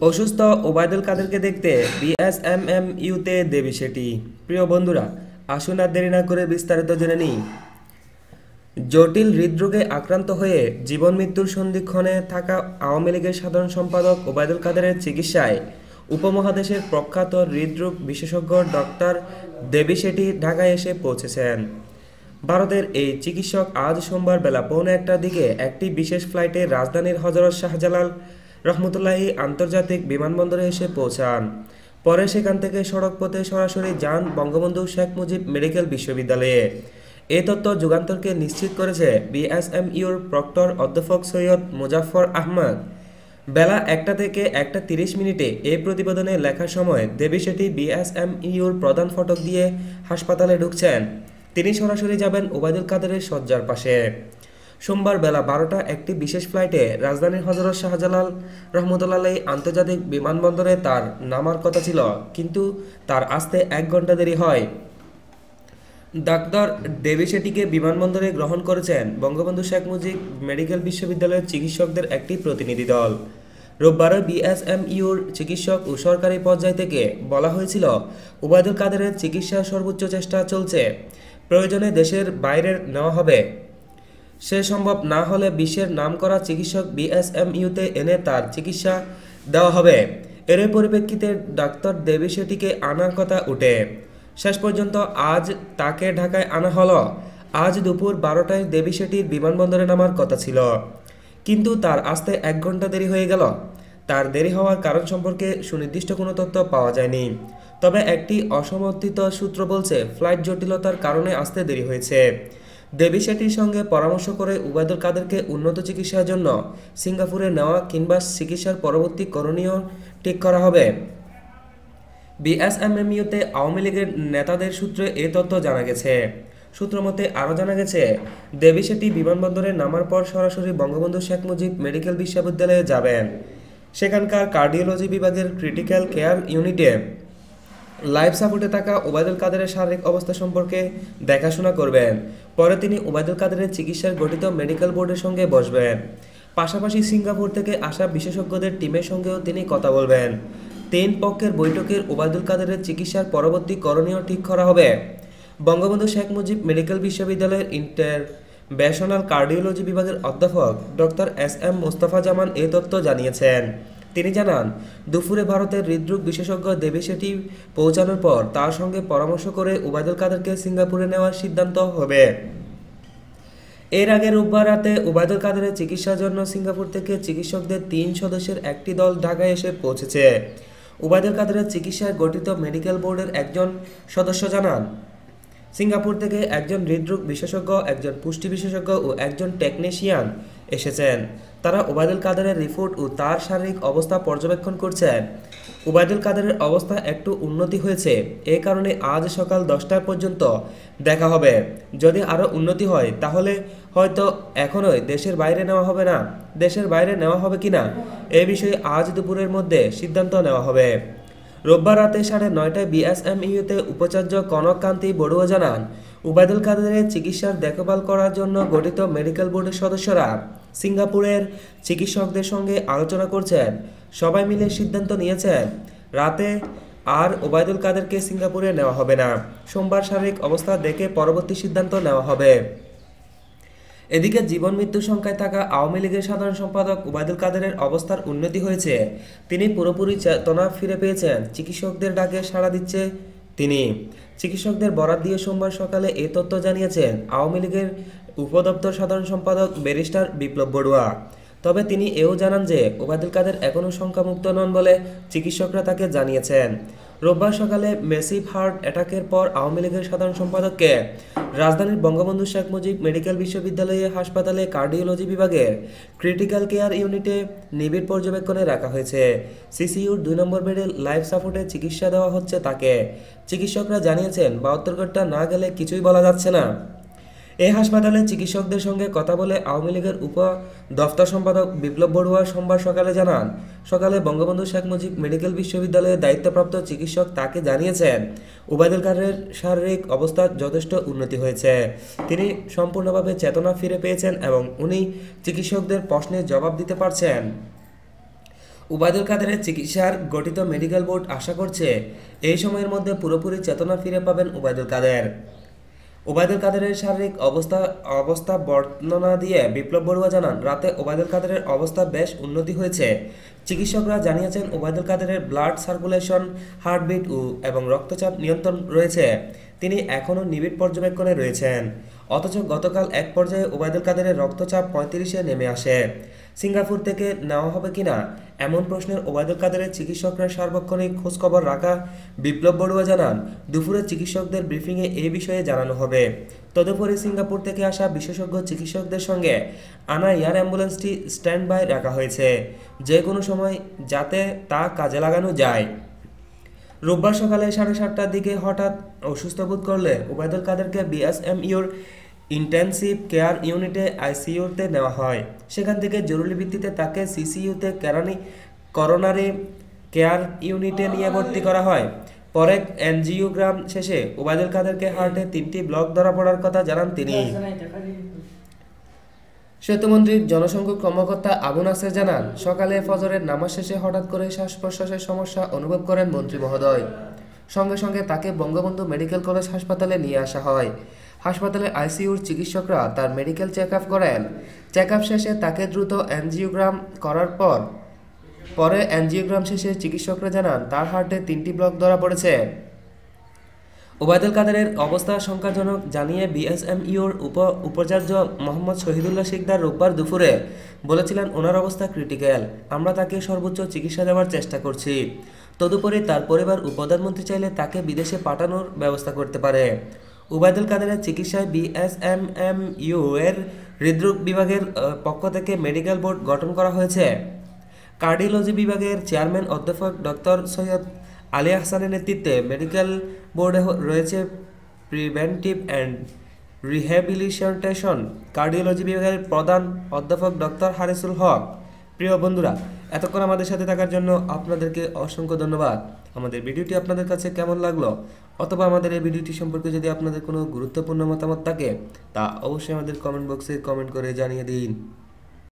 অসুস্থ ওবায়দুল কাদেরকে দেখতে বিএসএমএম ইউতে দেবী সেটি। প্রিয় বন্ধুরা, আসুন আর দেরি না করে বিস্তারিত জেনে নিই। জটিল হৃদরোগে আক্রান্ত হয়ে জীবন মৃত্যুর সন্ধিক্ষণে থাকা আওয়ামী লীগের সাধারণ সম্পাদক ওবায়দুল কাদেরের চিকিৎসায় উপমহাদেশের প্রখ্যাত হৃদরোগ বিশেষজ্ঞ ডক্টর দেবী শেঠি ঢাকায় এসে পৌঁছেছেন। ভারতের এই চিকিৎসক আজ সোমবার বেলা পৌনে একটার দিকে একটি বিশেষ ফ্লাইটে রাজধানীর হজরত শাহজালাল রহমতুল্লাহি আন্তর্জাতিক বিমানবন্দরে এসে পৌঁছান। পরে সেখান থেকে সড়ক পথে সরাসরি যান বঙ্গবন্ধু শেখ মুজিব মেডিকেল বিশ্ববিদ্যালয়ে। এ তথ্য যুগান্তরকে নিশ্চিত করেছে বিএসএমইউর প্রক্টর অধ্যাপক সৈয়দ মুজাফর আহমদ। বেলা একটা থেকে একটা তিরিশ মিনিটে এই প্রতিবেদনে লেখার সময় দেবী শেঠি বিএসএমইউর প্রধান ফটক দিয়ে হাসপাতালে ঢুকছেন। তিনি সরাসরি যাবেন ওবায়দুল কাদেরের শয্যার পাশে। সোমবার বেলা বারোটা একটি বিশেষ ফ্লাইটে রাজধানীর হজরত শাহজালাল রহমতুল্লাহ আন্তর্জাতিক বিমানবন্দরে তার নামার কথা ছিল, কিন্তু তার আসতে এক ঘণ্টা দেরি হয়। ডাক্তার দেবী শেঠিকে বিমানবন্দরে গ্রহণ করেছেন বঙ্গবন্ধু শেখ মুজিব মেডিকেল বিশ্ববিদ্যালয়ের চিকিৎসকদের একটি প্রতিনিধি দল। রোববারও বিএসএমইউর চিকিৎসক ও সরকারি পর্যায় থেকে বলা হয়েছিল, ওবায়দুল কাদেরের চিকিৎসার সর্বোচ্চ চেষ্টা চলছে। প্রয়োজনে দেশের বাইরের নেওয়া হবে। সে সম্ভব না হলে বিশ্বের নামকরা চিকিৎসক বিএসএমইউতে এনে তার চিকিৎসা দেওয়া হবে। এর পরিপ্রেক্ষিতে ডাক্তার দেবী শেঠিকে আনার কথা উঠে। শেষ পর্যন্ত আজ তাকে ঢাকায় আনা হলো। আজ দুপুর বারোটায় দেবী শেঠির বিমানবন্দরে নামার কথা ছিল। কিন্তু তার আসতে এক ঘণ্টা দেরি হয়ে গেল। তার দেরি হওয়ার কারণ সম্পর্কে সুনির্দিষ্ট কোনো তথ্য পাওয়া যায়নি। তবে একটি অসমর্থিত সূত্র বলছে, ফ্লাইট জটিলতার কারণে আসতে দেরি হয়েছে। দেবী শেঠির সঙ্গে পরামর্শ করে উবায়দুল কাদেরকে উন্নত চিকিৎসার জন্য সিঙ্গাপুরে নেওয়া কিংবা চিকিৎসার পরবর্তী করণীয় ঠিক করা হবে। বিএসএমএমইউতে আওয়ামী লীগের নেতাদের সূত্রে এ তথ্য জানা গেছে। সূত্র মতে আরও জানা গেছে, দেবী শেঠি বিমানবন্দরে নামার পর সরাসরি বঙ্গবন্ধু শেখ মুজিব মেডিকেল বিশ্ববিদ্যালয়ে যাবেন। সেখানকার কার্ডিওলজি বিভাগের ক্রিটিক্যাল কেয়ার ইউনিটে লাইফ সাপোর্টে থাকা ওবায়দুল কাদেরের শারীরিক অবস্থা সম্পর্কে দেখাশোনা করবেন। পরে তিনি ওবায়দুল কাদেরের চিকিৎসার গঠিত মেডিকেল বোর্ডের সঙ্গে বসবেন। পাশাপাশি সিঙ্গাপুর থেকে আসা বিশেষজ্ঞদের টিমের সঙ্গেও তিনি কথা বলবেন। তিন পক্ষের বৈঠকের ওবায়দুল কাদেরের চিকিৎসার পরবর্তী করণীয় ঠিক করা হবে। বঙ্গবন্ধু শেখ মুজিব মেডিকেল বিশ্ববিদ্যালয়ের ইন্টার ব্যাশনাল কার্ডিওলজি বিভাগের অধ্যাপক doctor S M Mostafa Zaman এ তথ্য জানিয়েছেন। তিনি জানান, দুপুরে ভারতের হৃদরোগ বিশেষজ্ঞ দেবী শেঠি পৌঁছানোর পর তার সঙ্গে পরামর্শ করে উবায়দুল কাদেরকে সিঙ্গাপুরে নেওয়ার সিদ্ধান্ত হবে। এর আগে রোববার রাতে উবায়দুল কাদেরের চিকিৎসার জন্য সিঙ্গাপুর থেকে চিকিৎসকদের তিন সদস্যের একটি দল ঢাকায় এসে পৌঁছেছে। উবায়দুল কাদেরের চিকিৎসায় গঠিত মেডিকেল বোর্ডের একজন সদস্য জানান, সিঙ্গাপুর থেকে একজন হৃদরোগ বিশেষজ্ঞ, একজন পুষ্টি বিশেষজ্ঞ ও একজন টেকনিশিয়ান এসেছেন। তারা ওবায়দুল কাদেরের রিপোর্ট ও তার শারীরিক অবস্থা পর্যবেক্ষণ করছেন। ওবায়দুল কাদেরের অবস্থা একটু উন্নতি হয়েছে। এ কারণে আজ সকাল দশটা পর্যন্ত দেখা হবে। যদি আরও উন্নতি হয়, তাহলে হয়তো এখনোই দেশের বাইরে নেওয়া হবে না। দেশের বাইরে নেওয়া হবে কিনা, এ বিষয়ে আজ দুপুরের মধ্যে সিদ্ধান্ত নেওয়া হবে। রোববার রাতে সাড়ে নয়টায় বিএসএমইউতে উপাচার্য কনক কান্তি বড়ুয়া জানান, উবায়দুল কাদেরের চিকিৎসার দেখভাল করার জন্য গঠিত মেডিকেল বোর্ডের সদস্যরা সিঙ্গাপুরের চিকিৎসকদের সঙ্গে আলোচনা করছেন। সবাই মিলে সিদ্ধান্ত নিয়েছেন, রাতে আর ওবায়দুল কাদেরকে সিঙ্গাপুরে নেওয়া হবে না। সোমবার শারীরিক অবস্থা দেখে পরবর্তী সিদ্ধান্ত নেওয়া হবে। এদিকে জীবন মৃত্যু সংখ্যায় থাকা আওয়ামী লীগের সাধারণ সম্পাদক ওবায়দুল কাদেরের অবস্থার উন্নতি হয়েছে। তিনি পুরোপুরি চেতনা ফিরে পেয়েছেন। চিকিৎসকদের ডাকে সাড়া দিচ্ছে তিনি। চিকিৎসকদের বরাত দিয়ে সোমবার সকালে এ তথ্য জানিয়েছেন আওয়ামী লীগের উপদপ্তর সাধারণ সম্পাদক ব্যারিস্টার বিপ্লব বড়ুয়া। তবে তিনি এও জানান যে, ওবায়দুল কাদের এখনও সংখ্যামুক্ত নন বলে চিকিৎসকরা তাকে জানিয়েছেন। রোববার সকালে মেসিভ হার্ট অ্যাটাকের পর আওয়ামী লীগের সাধারণ সম্পাদককে রাজধানীর বঙ্গবন্ধু শেখ মুজিব মেডিকেল বিশ্ববিদ্যালয়ে হাসপাতালে কার্ডিওলজি বিভাগের ক্রিটিক্যাল কেয়ার ইউনিটে নিবিড় পর্যবেক্ষণে রাখা হয়েছে। সিসিইউর দুই নম্বর বেডে লাইফ সাপোর্টে চিকিৎসা দেওয়া হচ্ছে তাকে। চিকিৎসকরা জানিয়েছেন, বাহাত্তর ঘণ্টা না গেলে কিছুই বলা যাচ্ছে না। এই হাসপাতালে চিকিৎসকদের সঙ্গে কথা বলে আওয়ামী লীগের উপ দফতর সম্পাদক বিপ্লব বড়ুয়া সোমবার সকালে জানান, সকালে বঙ্গবন্ধু শেখ মুজিব মেডিকেল বিশ্ববিদ্যালয়ের দায়িত্বপ্রাপ্ত চিকিৎসক তাকে জানিয়েছেন উবায়দুল কাদের শারীরিক অবস্থার যথেষ্ট উন্নতি হয়েছে। তিনি সম্পূর্ণভাবে চেতনা ফিরে পেয়েছেন এবং উনি চিকিৎসকদের প্রশ্নের জবাব দিতে পারছেন। উবায়দুল কাদেরের চিকিৎসার গঠিত মেডিকেল বোর্ড আশা করছে, এই সময়ের মধ্যে পুরোপুরি চেতনা ফিরে পাবেন উবায়দুল কাদের। ওবায়দুল কাদেরের শারীরিক অবস্থা অবস্থা বর্ণনা দিয়ে বিপ্লব বড়ুয়া জানান, রাতে ওবায়দুল কাদেরের অবস্থা বেশ উন্নতি হয়েছে। চিকিৎসকরা জানিয়েছেন, ওবায়দুল কাদেরের ব্লাড সার্কুলেশন, হার্টবিট ও, এবং রক্তচাপ নিয়ন্ত্রণ রয়েছে। তিনি এখনও নিবিড় পর্যবেক্ষণে রয়েছেন। অথচ গতকাল এক পর্যায়ে ওবায়দুল কাদেরের রক্তচাপ পঁয়ত্রিশে নেমে আসে। সিঙ্গাপুর থেকে নেওয়া হবে কিনা, এমন প্রশ্নের ওবায়দুল কাদেরের চিকিৎসকরা সার্বক্ষণিক খোঁজখবর রাখা বিপ্লব বড়ুয়া জানান, দুপুরে চিকিৎসকদের ব্রিফিংয়ে এ বিষয়ে জানানো হবে। তদুপরি সিঙ্গাপুর থেকে আসা বিশেষজ্ঞ চিকিৎসকদের সঙ্গে আনা এয়ার অ্যাম্বুলেন্সটি স্ট্যান্ড বাই রাখা হয়েছে। যে কোনো সময় যাতে তা কাজে লাগানো যায়। রোববার সকালে সাড়ে সাতটার দিকে হঠাৎ অসুস্থ বোধ করলে ওবায়দুল কাদেরকে বিএসএমইউর ইন্টেন্সিভ কেয়ার ইউনিটে আইসিইউতে নেওয়া হয়। সেখান থেকে জরুরি ভিত্তিতে তাকে সিসিইউতে কেরানি করোনারি কেয়ার ইউনিটে নিয়ে ভর্তি করা হয়। পরে এনজিওগ্রাম শেষে ওবায়দুল কাদেরকে হার্টে তিনটি ব্লক ধরা পড়ার কথা জানান তিনি। সেতুমন্ত্রীর জনসংযোগ কর্মকর্তা আবু নাসের জানান, সকালে ফজরের নামাজ শেষে হঠাৎ করে শ্বাস প্রশ্বাসের সমস্যা অনুভব করেন মন্ত্রী মহোদয়। সঙ্গে সঙ্গে তাকে বঙ্গবন্ধু মেডিকেল কলেজ হাসপাতালে নিয়ে আসা হয়। হাসপাতালে আইসিইউর চিকিৎসকরা তার মেডিকেল চেক আপ করেন। চেক আপ শেষে তাকে দ্রুত এনজিওগ্রাম করার পর, পরে এনজিওগ্রাম শেষে চিকিৎসকরা জানান, তার হার্টে তিনটি ব্লক ধরা পড়েছে। ওবায়দুল কাদেরের অবস্থা শঙ্কাজনক জানিয়ে বিএসএমইউর উপ উপাচার্য মোহাম্মদ শহীদুল্লাহ শিকদার রোববার দুপুরে বলেছিলেন, ওনার অবস্থা ক্রিটিক্যাল আমরা তাকে সর্বোচ্চ চিকিৎসা দেওয়ার চেষ্টা করছি। তদুপরি তার পরিবার ও প্রধানমন্ত্রী চাইলে তাকে বিদেশে পাঠানোর ব্যবস্থা করতে পারে। উবায়দুল কাদেরের চিকিৎসায় বিএসএমএমইউ এর হৃদরোগ বিভাগের পক্ষ থেকে মেডিকেল বোর্ড গঠন করা হয়েছে। কার্ডিওলজি বিভাগের চেয়ারম্যান অধ্যাপক ডক্টর সৈয়দ আলী আহসানের নেতৃত্বে মেডিকেল বোর্ডে রয়েছে প্রিভেন্টিভ অ্যান্ড রিহ্যাবিলিটেশন কার্ডিওলজি বিভাগের প্রধান অধ্যাপক ডক্টর হারিসুল হক। প্রিয় বন্ধুরা, এতক্ষণ আমাদের সাথে থাকার জন্য আপনাদেরকে অসংখ্য ধন্যবাদ। আমাদের ভিডিওটি আপনাদের কাছে কেমন লাগল অথবা আমাদের এই ভিডিওটি সম্পর্কে যদি আপনাদের কোনো গুরুত্বপূর্ণ মতামত থাকে, তা অবশ্যই আমাদের কমেন্ট বক্সে কমেন্ট করে জানিয়ে দিন।